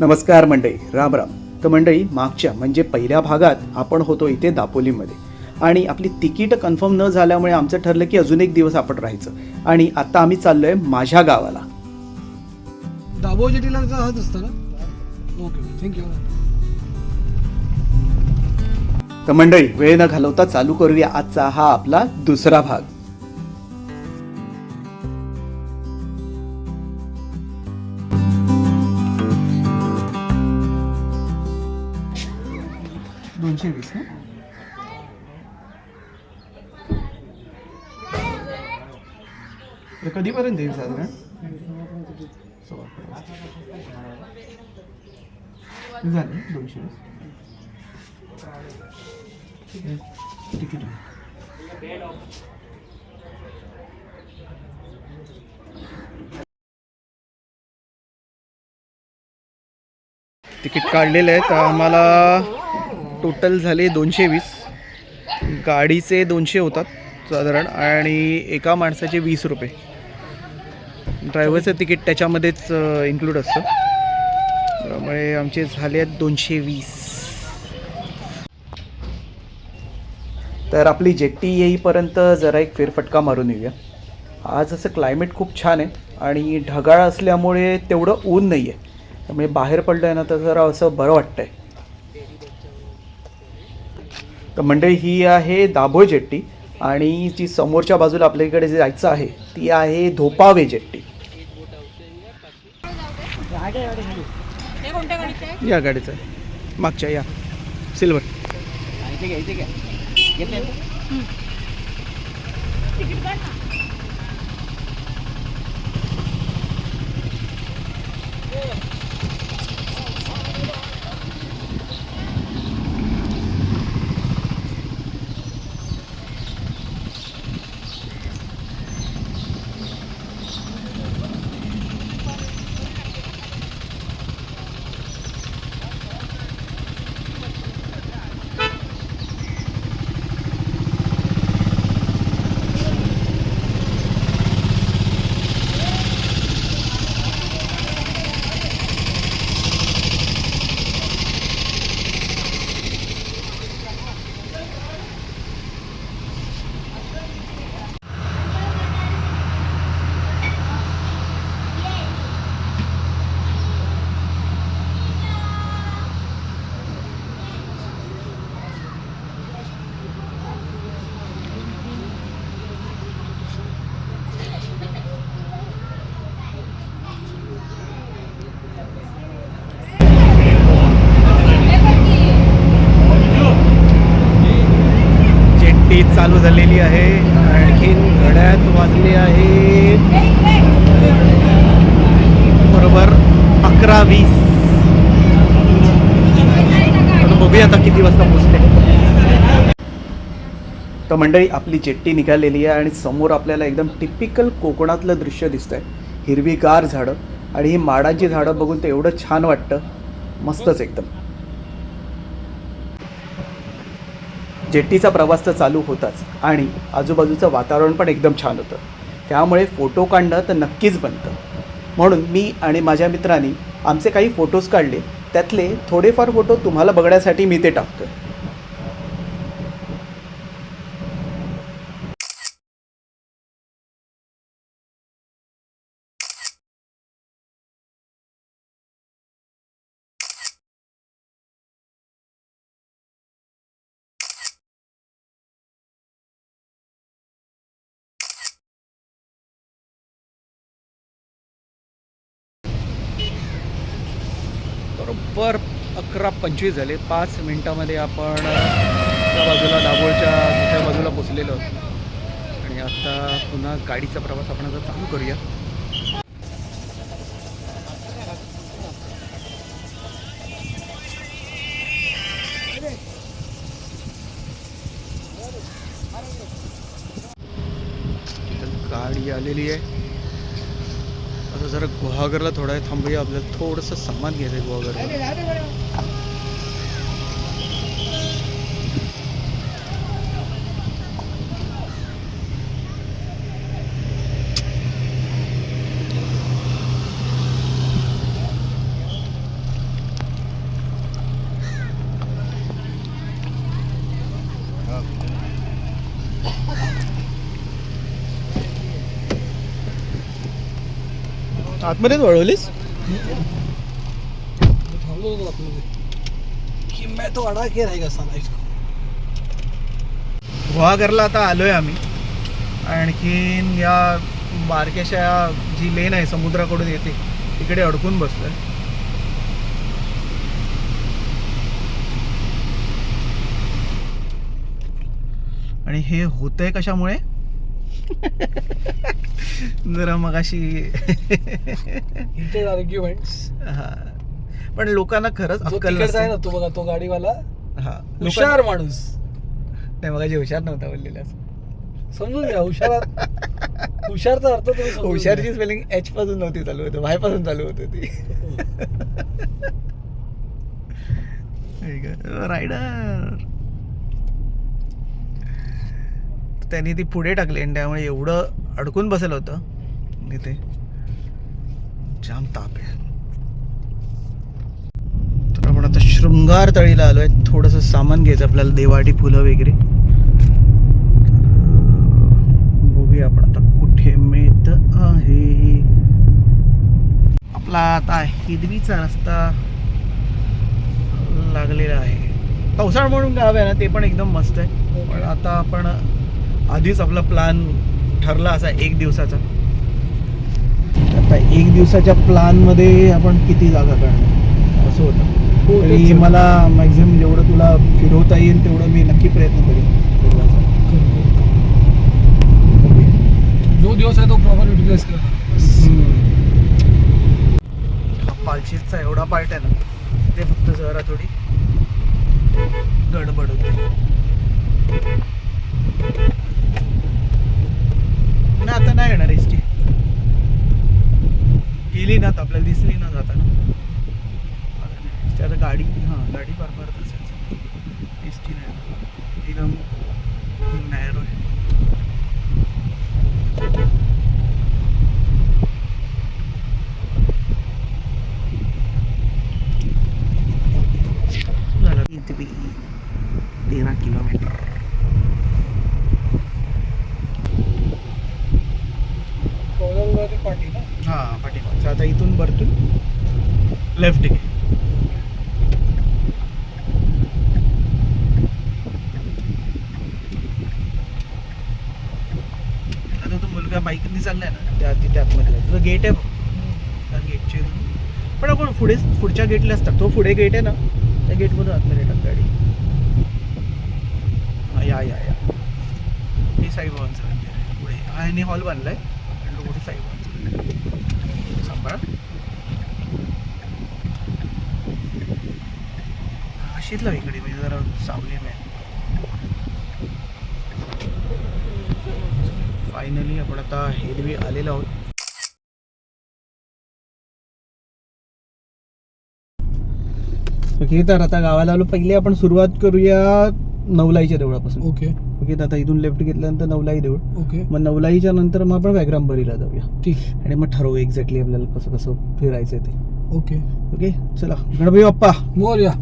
नमस्कार मंडळी राम राम. तर मंडळी मागच्या म्हणजे पहिल्या भागात आपण होतो इथे दापोलीमध्ये. आणि आपली तिकीट कन्फर्म न झाल्यामुळे आमचं ठरलं की अजून एक दिवस आपण राहायचं. आणि आता आम्ही चाललोय माझ्या गावाला. दाबोजी डीलरचा हाच असतं ना? ओके थँक्यू तर मंडळी वेळ न घालवता चालू करूया आजचा हा आपला दुसरा भाग. तर कधीपर्यंत येईल साधारण? झाले दोनशे वीस. तिकीट. तिकीट काढलेलं आहे तर आम्हाला टोटल झाले दोनशे वीस. गाडीचे दोनशे होतात. साधारण आणि एका माणसाचे वीस रुपये. ड्रायव्हरचं तिकीट त्याच्यामध्येच इन्क्लूड असतं. त्यामुळे आमचे झाले आहेत दोनशे वीस. तर आपली जेट्टी येईपर्यंत जरा एक फेरफटका मारून येऊया. आज असं क्लायमेट खूप छान आहे आणि ढगाळ असल्यामुळे तेवढं ऊन नाही आहे त्यामुळे बाहेर पडलं आहे ना तर जरा असं बरं वाटतंय. तर मंडळी ही आहे दाभोळ जेट्टी. आणि जी समोरच्या बाजूला आपल्याकडे जे जायचं आहे ती आहे धोपावे जेट्टी या गाडीचं. मागच्या या. सिल्वर. तिकीट काढ ना जेट्टी चालू झालेली आहे. आणखीन घड्यात वाजले आहे. बरोबर अकरा वीस. बघूया आता किती वाजता पोचते तर मंडळी आपली जेट्टी निघालेली आहे आणि समोर आपल्याला एकदम टिपिकल कोकणातलं दृश्य दिसतंय. हिरवीगार झाडं आणि ही माडाची झाडं बघून ते एवढं छान वाटतं. मस्तच एकदम. जेट्टीचा प्रवास तर चालू होताच आणि आजूबाजूचं वातावरण पण एकदम छान होतं. त्यामुळे फोटो काढणं तर नक्कीच बनतं. म्हणून मी आणि माझ्या मित्रांनी आमचे काही फोटोज काढले. त्यातले थोडेफार फोटो तुम्हाला बघण्यासाठी मी ते टाकतो बरोबर अकरा पंचवीस झाले. पाच मिनटामध्ये आपण त्या बाजूला दाभोळच्या दुसऱ्या बाजूला पोचलेलो आहोत. आणि आता पुन्हा गाडीचा प्रवास आपण आता चालू करूया. गुहागरला थोडा थांबूया. आपल्याला थोडंसं सामान घ्यायचं आहे गुहागरला आतमध्येच वळवलीस मी थांबलो होतो आतमध्ये की मैं तो अडा के रहेगा साला इसको गुहागरला आता आलोय आम्ही. आणखीन या बारकेशा जी लेन आहे समुद्राकडून येते तिकडे अडकून बसलोय. आणि हे होतंय कशामुळे? जरा मग अशी आर्ग्युमेंट्स पण लोकांना खरंच अक्कल आहे. ना तो बघा तो गाडीवाला हा. हुशार माणूस. नाही मग हुशार नव्हता बोललेला. समजून घ्या हुशार हुशारचा अर्थ तुम्ही हुशारची. स्पेलिंग एच पासून नव्हती चालू होती वायपासून चालू होती ती रायडर त्यांनी ती पुढे टाकली आणि त्यामुळे एवढं अडकून बसलं होतं. इथे जाम ताप आहे. तर आपण आता शृंगार तळीला आलो आहे थोडंसं सामान घ्यायचं आपल्याला देवाटी फुलं वगैरे. बघूया आपण आता कुठे मिळत आहे. आपला आता हिदवीचा रस्ता लागलेला आहे. पावसाळ म्हणून गाव आहे ना ते पण एकदम मस्त आहे. पण आता आपण आधीच आपला प्लॅन ठरला असा एक दिवसाचा. आता एक दिवसाच्या प्लॅनमध्ये आपण किती जागा करणार? असं होतं. हो, तरी. मला मॅक्झिमम जेवढं तुला फिरवता येईल तेवढं मी नक्की प्रयत्न करेन. जो दिवस आहे तो प्रॉपर युटिलाइज करा. पालशीचा एवढा पार्ट आहे ना ते फक्त जरा थोडी गडबड होते नाही आता नाही येणार एस टी गेली ना आता आपल्याला दिसली ना जाताना आता नाही. ST आता गाडी हां गाडी फार फार असेल एस टी नाही येणार. एकदम नॅरो आहे झालं इथे तेरा किलोमीटर कौलांवरती पाठी ना हां पाठीमागचं आता इथून भरतून लेफ्ट घे आता तो मुलगा बाईकने चाललाय ना त्या तिथे आतमध्ये. आहे. गेट आहे त्या पण आपण पुढे पुढच्या गेटला असतात. तो पुढे गेट आहे ना त्या गेटमधून आतमध्ये येतात गाडी. हां या या या. हे साईबाबांचं मंदिर आहे. पुढे. हा हॉल बांधलाय आणि तो पुढे साईबाबांचं मंदिर अशीच इकडे म्हणजे जरा सावली मिळेल फायनली आपण आता हेरवी आलेलो आहोत. ओके तर आता गावाला आलो. पहिले आपण सुरुवात करूया नवलाईच्या देवळापासून. ओके ओके आता इथून लेफ्ट घेतल्यानंतर नवलाई देऊळ. ओके. मग नवलाईच्या नंतर मग आपण व्याग्रामबरीला जाऊया. ठीक. आणि मग ठरवू एक्झॅक्टली आपल्याला कसं कसं फिरायचं ते. ओके. ओके चला. गणपती बाप्पा! या